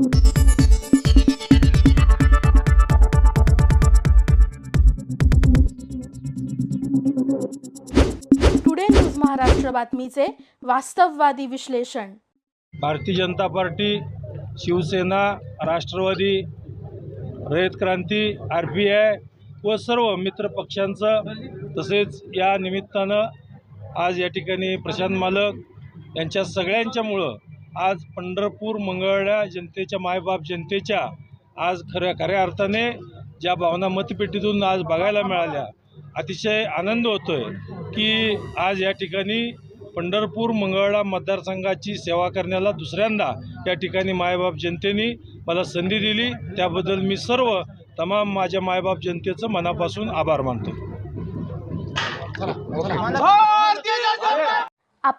Today news Maharashtra बातमीचे वास्तववादी विश्लेषण Bharatiya Janata Party Shiv Sena Rashtrawadi Rayat Kranti R P I व सर्व मित्र पक्षांचं तसेच या निमित्तानं आज या ठिकाणी प्रशांत मालक यांच्या सगळ्यांच्यामुळं आज पंढरपूर मंगळा जनतेच्या मायबाप जनतेच्या आज खऱ्या खऱ्या अर्थाने ज्या भावना मतपेटीतून आज बघायला मिळाल्या अतिशय आनंद होतो आहे की आज या ठिकाणी पंढरपूर मंगळा मतदारसंघाची सेवा करण्याला दुसऱ्यांदा या ठिकाणी मायबाप जनतेने मला संधी दिली. त्याबद्दल मी सर्व तमाम माझ्या मायबाप जनतेचं मनापासून आभार मानतो.